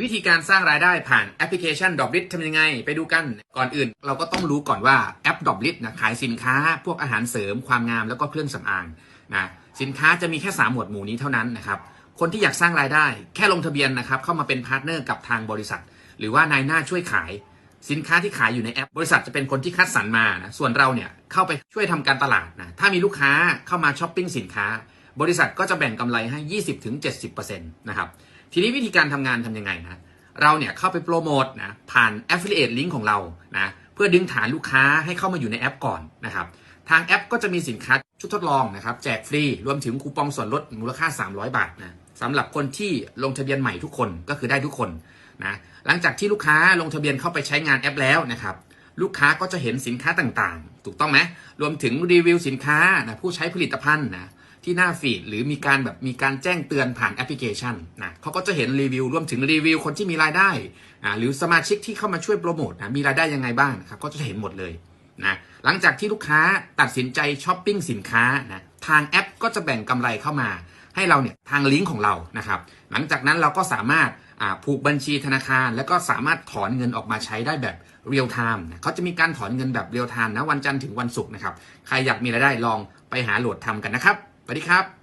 วิธีการสร้างรายได้ผ่านแอปพลิเคชัน d r o p l i t ทำยังไง ไปดูกันก่อนอื่น เราก็ต้องรู้ก่อนว่าแอป d r o p l i t นะขายสินค้าพวกอาหารเสริมความงามแล้วก็เครื่องสำอางนะสินค้าจะมีแค่ 3 หมวดหมู่นี้เท่านั้นนะครับคนที่อยากสร้างรายได้ แค่ลงทะเบียนนะครับเข้ามาเป็นพาร์ทเนอร์กับทางบริษัท หรือว่านายหน้าช่วยขายสินค้าที่ขายอยู่ในแอป บริษัทจะเป็นคนที่คัดสรรมานะส่วนเราเนี่ยเข้าไปช่วยทำการตลาดนะถ้ามีลูกค้าเข้ามาช้อปปิ้งสินค้า บริษัทก็จะแบ่งกำไรให้ 20-70%นะครับ ทีนี้วิธีการทำงานทำยังไงนะ เราเนี่ยเข้าไปโปรโมทนะผ่าน Affiliate Link ของเรานะเพื่อดึงฐานลูกค้าให้เข้ามาอยู่ในแอปก่อนนะครับ ทางแอปก็จะมีสินค้าชุดทดลองนะครับแจกฟรีรวมถึงคูปองส่วนลดมูลค่า 300 บาทนะสำหรับคนที่ลงทะเบียนใหม่ทุกคนก็คือได้ทุกคนนะหลังจากที่ลูกค้าลงทะเบียนเข้าไปใช้งานแอปแล้วนะครับลูกค้าก็จะเห็นสินค้าต่างๆ ถูกต้องไหมรวมถึงรีวิวสินค้านะผู้ใช้ผลิตภัณฑ์นะ ที่หน้าฟีดหรือมีการแบบมีการแจ้งเตือนผ่านแอปพลิเคชันนะเขาก็จะเห็นรีวิวรวมถึงรีวิวคนที่มีรายได้อ่าหรือสมาชิกที่เข้ามาช่วยโปรโมทนะมีรายได้ยังไงบ้างนะครับก็จะเห็นหมดเลยนะหลังจากที่ลูกค้าตัดสินใจช้อปปิ้งสินค้านะทางแอปก็จะแบ่งกำไรเข้ามา ให้เราเนี่ยทางลิงก์ของเรานะครับหลังจากนั้นเราก็สามารถผูกบัญชีธนาคาร แล้วก็สามารถถอนเงินออกมาใช้ได้แบบเรียลไทม์นะเขาจะมีการถอนเงินแบบเรียลไทม์นะวันจันทร์ถึงวันศุกร์นะครับใครอยากมีรายได้ลองไปหาโหลดทำกันนะครับ วัสดีครับ